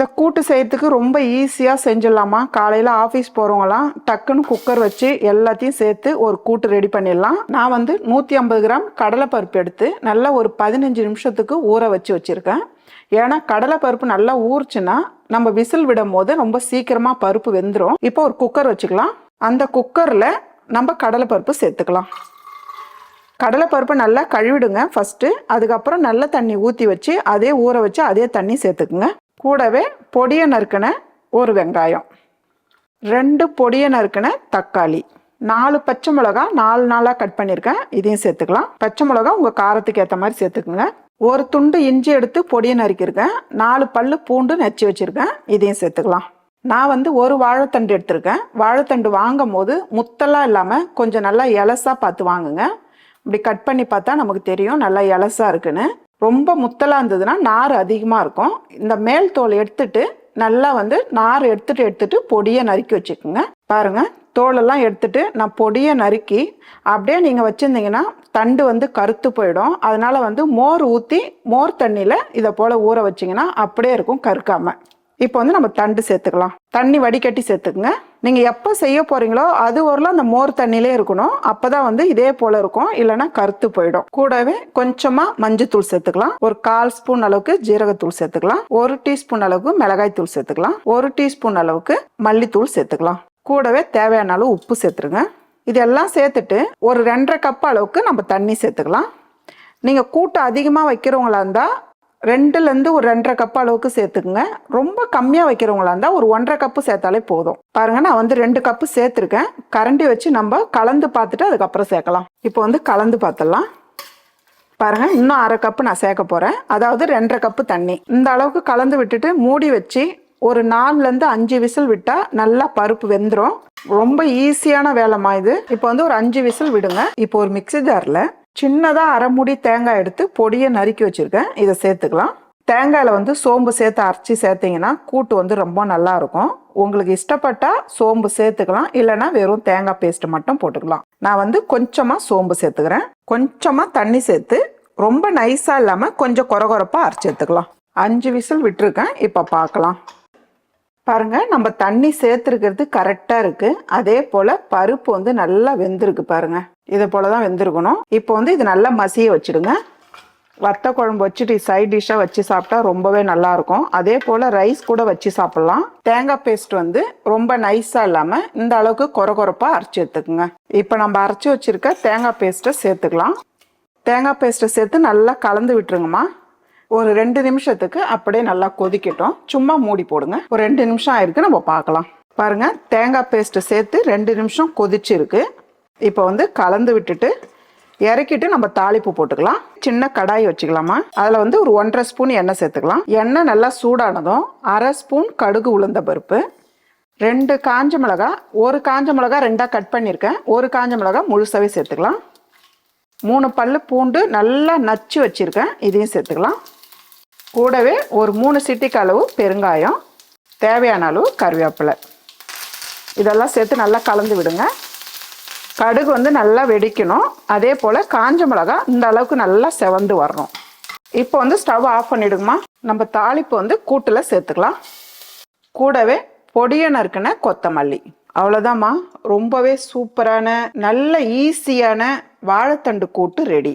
இந்த கூட்டு செய்யறதுக்கு ரொம்ப ஈஸியாக செஞ்சிடலாமா? காலையில் ஆஃபீஸ் போகிறவங்களாம் டக்குன்னு குக்கர் வச்சு எல்லாத்தையும் சேர்த்து ஒரு கூட்டு ரெடி பண்ணிடலாம். நான் வந்து நூற்றி ஐம்பது கிராம் கடலைப்பருப்பு எடுத்து நல்லா ஒரு பதினஞ்சு நிமிஷத்துக்கு ஊற வச்சு வச்சுருக்கேன். ஏன்னா கடலைப்பருப்பு நல்லா ஊறுச்சுன்னா நம்ம விசில் விடும் போது ரொம்ப சீக்கிரமாக பருப்பு வெந்துடும் இப்போ ஒரு குக்கர் வச்சுக்கலாம். அந்த குக்கரில் நம்ம கடலைப்பருப்பு சேர்த்துக்கலாம். கடலைப்பருப்பை நல்லா கழுவிடுங்க ஃபஸ்ட்டு அதுக்கப்புறம் நல்ல தண்ணி ஊற்றி வச்சு அதே ஊற வச்சு அதே தண்ணி சேர்த்துக்குங்க. கூடவே பொடியை நறுக்கின ஒரு வெங்காயம். ரெண்டு பொடியை நறுக்கின தக்காளி. நாலு பச்சை மிளகா நாலு நாளாக கட் பண்ணியிருக்கேன் இதையும் சேர்த்துக்கலாம். பச்சை மிளகா உங்கள் காரத்துக்கு ஏற்ற மாதிரி சேர்த்துக்குங்க. ஒரு துண்டு இஞ்சி எடுத்து பொடியை நறுக்கியிருக்கேன். நாலு பல்லு பூண்டு நச்சு வச்சுருக்கேன். இதையும் சேர்த்துக்கலாம். நான் வந்து ஒரு வாழைத்தண்டு எடுத்திருக்கேன். வாழைத்தண்டு வாங்கும் போது முத்தெல்லாம் இல்லாமல் கொஞ்சம் நல்லா இலசாக பார்த்து வாங்குங்க. இப்படி கட் பண்ணி பார்த்தா நமக்கு தெரியும். நல்லா இலசாக இருக்குன்னு. ரொம்ப முத்தலாக இருந்ததுன்னா நார் அதிகமாக இருக்கும். இந்த மேல் தோல் எடுத்துட்டு நல்லா வந்து நார் எடுத்துட்டு எடுத்துட்டு பொடியை நறுக்கி வச்சுக்கோங்க. பாருங்கள் தோலெல்லாம் எடுத்துட்டு நான் பொடியை நறுக்கி அப்படியே நீங்கள் வச்சுருந்தீங்கன்னா தண்டு வந்து கருத்து போயிடும். அதனால் வந்து மோர் ஊற்றி மோர் தண்ணியில் இதை போல் ஊற வச்சிங்கன்னா அப்படியே இருக்கும் கருக்காமல் இப்போ வந்து நம்ம தண்டு சேர்த்துக்கலாம். தண்ணி வடிகட்டி சேர்த்துக்குங்க. நீங்கள் எப்போ செய்ய போகிறீங்களோ அது ஓரளவு அந்த மோர் தண்ணியிலே இருக்கணும். அப்போ தான் வந்து இதே போல் இருக்கும். இல்லைன்னா கருத்து போயிடும். கூடவே கொஞ்சமாக மஞ்சத்தூள் சேர்த்துக்கலாம். ஒரு கால் ஸ்பூன் அளவுக்கு ஜீரகத்தூள் சேர்த்துக்கலாம். ஒரு டீஸ்பூன் அளவுக்கு மிளகாய் தூள் சேர்த்துக்கலாம். ஒரு டீஸ்பூன் அளவுக்கு மல்லித்தூள் சேர்த்துக்கலாம். கூடவே தேவையான அளவு உப்பு சேர்த்துருங்க. இதெல்லாம் சேர்த்துட்டு ஒரு ரெண்டரை கப் அளவுக்கு நம்ம தண்ணி சேர்த்துக்கலாம். நீங்கள் கூட்டம் அதிகமாக வைக்கிறவங்களா இருந்தால் ரெண்டுலேருந்து ஒரு ரெண்டரை கப் அளவுக்கு சேர்த்துக்குங்க. ரொம்ப கம்மியாக வைக்கிறவங்களா இருந்தால் ஒரு ஒன்றரை கப்பு சேர்த்தாலே போதும். பாருங்க நான் வந்து ரெண்டு கப்பு சேர்த்துருக்கேன். கரண்டி வச்சு நம்ம கலந்து பார்த்துட்டு அதுக்கப்புறம் சேர்க்கலாம். இப்போ வந்து கலந்து பார்த்துடலாம். பாருங்க இன்னும் அரை கப்பு நான் சேர்க்க போகிறேன் அதாவது ரெண்டரை கப்பு தண்ணி. இந்த அளவுக்கு கலந்து விட்டுட்டு மூடி வச்சு ஒரு நாலுலேருந்து அஞ்சு விசில் விட்டால் நல்லா பருப்பு வெந்துடும் ரொம்ப ஈஸியான வேலைமா இது. இப்போ வந்து ஒரு அஞ்சு விசில் விடுங்க. இப்போ ஒரு மிக்ஸி ஜாரில் சின்னதாக அரைமுடி தேங்காய் எடுத்து பொடியை நறுக்கி வச்சுருக்கேன். இதை சேர்த்துக்கலாம். தேங்காயில் வந்து சோம்பு சேர்த்து அரைச்சி சேர்த்தீங்கன்னா கூட்டு வந்து ரொம்ப நல்லா இருக்கும். உங்களுக்கு இஷ்டப்பட்டால் சோம்பு சேர்த்துக்கலாம். இல்லைன்னா வெறும் தேங்காய் பேஸ்ட் மட்டும் போட்டுக்கலாம். நான் வந்து கொஞ்சமாக சோம்பு சேர்த்துக்கிறேன். கொஞ்சமாக தண்ணி சேர்த்து ரொம்ப நைஸாக இல்லாமல் கொஞ்சம் குறகுறப்பாக அரைச்சி எடுத்துக்கலாம். அஞ்சு விசில் விட்டுருக்கேன். இப்போ பார்க்கலாம். பாருங்க நம்ம தண்ணி சேர்த்துருக்கிறது கரெக்டாக இருக்குது அதே போல் பருப்பு வந்து நல்லா வெந்திருக்கு பாருங்க. இதை போல தான் வெந்திருக்கணும். இப்போ வந்து இது நல்லா மசிய வச்சுடுங்க. வத்த குழம்பு வச்சுட்டு சைட் டிஷ்ஷாக வச்சு சாப்பிட்டா ரொம்பவே நல்லா இருக்கும் அதே போல் ரைஸ் கூட வச்சு சாப்பிட்லாம். தேங்காய் பேஸ்ட் வந்து ரொம்ப நைஸாக இல்லாமல் இந்த அளவுக்கு கொர கொரப்பாக அரைச்சி எடுத்துக்குங்க. இப்போ நம்ம அரைச்சி வச்சிருக்க தேங்காய் பேஸ்ட்டை சேர்த்துக்கலாம். தேங்காய் பேஸ்ட்டை சேர்த்து நல்லா கலந்து விட்டுருங்கம்மா. ஒரு ரெண்டு நிமிஷத்துக்கு அப்படியே நல்லா கொதிக்கட்டும். சும்மா மூடி போடுங்க. ஒரு ரெண்டு நிமிஷம் ஆயிருக்கு நம்ம பார்க்கலாம். பாருங்க தேங்காய் பேஸ்ட்டு சேர்த்து ரெண்டு நிமிஷம் கொதிச்சிருக்கு. இப்போ வந்து கலந்து விட்டுட்டு இறக்கிட்டு நம்ம தாளிப்பு போட்டுக்கலாம். சின்ன கடாய் வச்சுக்கலாமா? அதில் வந்து ஒரு ஒன்றரை ஸ்பூன் எண்ணெய் சேர்த்துக்கலாம். எண்ணெய் நல்லா சூடானதும் அரை ஸ்பூன் கடுகு உளுந்த பருப்பு. ரெண்டு காஞ்ச மிளகா ஒரு காஞ்ச மிளகா ரெண்டாக கட் பண்ணியிருக்கேன். ஒரு காஞ்ச மிளகா முழுசாகவே சேர்த்துக்கலாம். மூணு பல் பூண்டு நல்லா நச்சு வச்சுருக்கேன். இதையும் சேர்த்துக்கலாம். கூடவே ஒரு மூணு சிட்டிக்கு அளவு பெருங்காயம் தேவையான அளவு கருவேப்பிலை. இதெல்லாம் சேர்த்து நல்லா கலந்து விடுங்க. கடுகு வந்து நல்லா வெடிக்கணும். அதே போல் காஞ்ச மிளகா இந்த அளவுக்கு நல்லா செவந்து வரணும். இப்போ வந்து ஸ்டவ் ஆஃப் பண்ணிவிடுங்கம்மா நம்ம தாளிப்பு வந்து கூட்டில் சேர்த்துக்கலாம். கூடவே பொடியை நறுக்கின கொத்தமல்லி. அவ்வளோதாம்மா ரொம்பவே சூப்பரான நல்ல ஈஸியான வாழைத்தண்டு கூட்டு ரெடி.